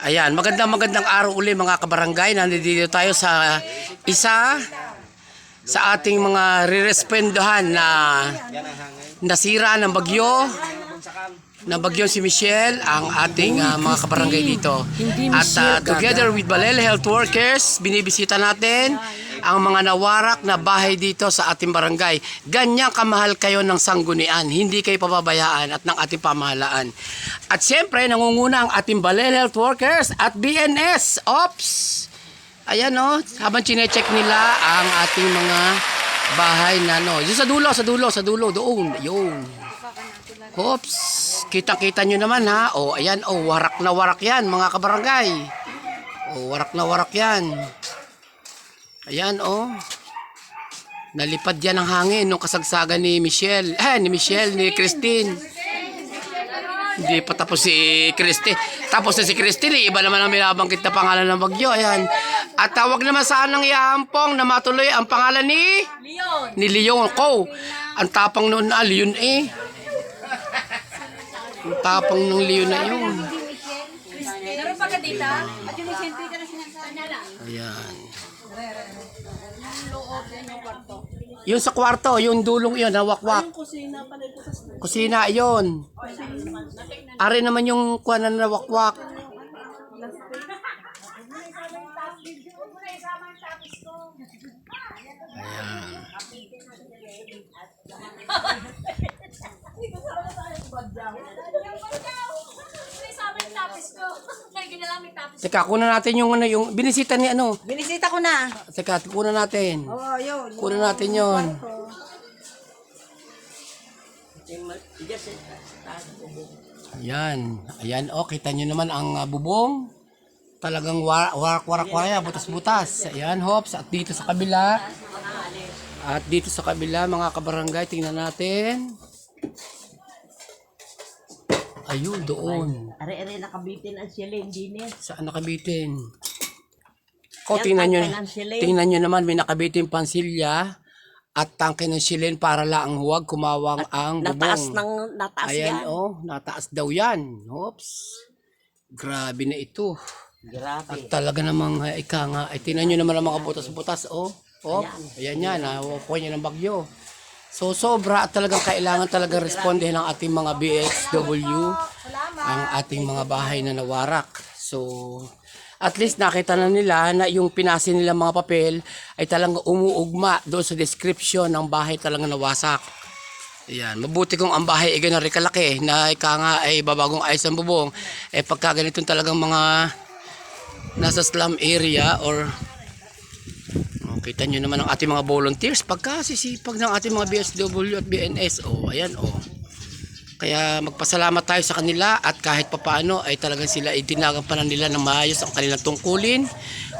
Ayan, magandang magandang araw uli mga kabarangay. Nandito tayo sa isa sa ating mga rirespendohan na nasira ng bagyo na bagyo si Michelle, ang ating ah, mga kabarangay dito. At ah, together with Balele Health Workers, binibisita natin ang mga nawarak na bahay dito sa ating barangay. Ganyan kamahal kayo ng sanggunian, hindi kayo pababayaan at ng ating pamahalaan. At siyempre, nangunguna ang ating Balele Health Workers at BNS. Ops! Ayan o, habang chinecheck nila ang ating mga bahay na no. Yung sa dulo, sa dulo, sa dulo, doon, yun. Oops, kita-kita nyo naman ha. O, ayan, o, warak na warak yan, mga kabarangay. O, warak na warak yan. Ayan, o. Nalipad yan ng hangin nung kasagsagan ni Michelle. Eh, ni Michelle, ni Christine. Hindi pa tapos si Christine. Tapos na si Christine, eh. iba naman ang binabanggit na pangalan ng bagyo. Ayan. At tawag naman sanang iampong na matuloy ang pangalan ni... Leon! Ni Leon Ko. Ang tapang noon na, Leon eh. Ang tapang ng Leon na yun. Ayan. Loob yan yung kwarto. Yung sa kwarto, yung dulong yun, nawakwak. Kusina pala ito sa Kusina, yun. Ari naman yung kuha na nawakwak. Ayan. Teka, kunan natin yung ano, yung binisita ni ano. Binisita ko na. Teka, kunan natin. Oo, yun. Kunan natin yon. Ayan. Ayan, oh, kita nyo naman ang ah, bubong. Talagang wa- warak-warak-waraya, butas-butas. Ayan, hops. At dito sa kabila. At dito sa kabila, mga kabarangay, tingnan natin. Ayun, doon. Are-are nakabitin ang silin din eh. Saan nakabitin? Ko, tingnan nyo, tangke ng silin. tingnan nyo naman, may nakabitin pansilya at tangke ng silin para lang huwag kumawang ang bubong. Nataas ng nataas Ayan, yan. oh, nataas daw yan. Oops. Grabe na ito. Grabe. At talaga namang uh, ika nga, ay tingnan nyo naman ang mga butas-butas, oh. Oh, ayan yan, nawapuan niya ng bagyo. So sobra at talagang kailangan talaga respondehin ng ating mga BXW ang ating mga bahay na nawarak. So at least nakita na nila na yung pinasin nila mga papel ay talagang umuugma doon sa description ng bahay talagang nawasak. Ayan, mabuti kung ang bahay ay ganun rin kalaki na ika nga ay babagong ayos ang bubong. Eh pagka ganitong talagang mga nasa slum area or kita nyo naman ang ating mga volunteers pagka sisipag ng ating mga BSW at BNS. Oh, ayan oh. Kaya magpasalamat tayo sa kanila at kahit papaano ay talagang sila itinagampanan nila ng maayos ang kanilang tungkulin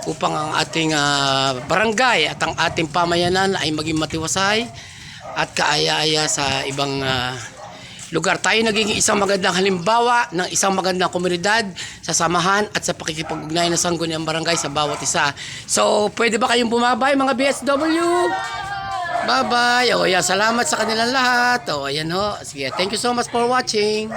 upang ang ating ah, barangay at ang ating pamayanan ay maging matiwasay at kaaya-aya sa ibang ah, lugar. Tayo naging isang magandang halimbawa ng isang magandang komunidad sa samahan at sa pakikipag-ugnayan ng sangguniang barangay sa bawat isa. So, pwede ba kayong bumabay mga BSW? Bye-bye. O, yan. Salamat sa kanilang lahat. O, ayan ho. Sige, thank you so much for watching.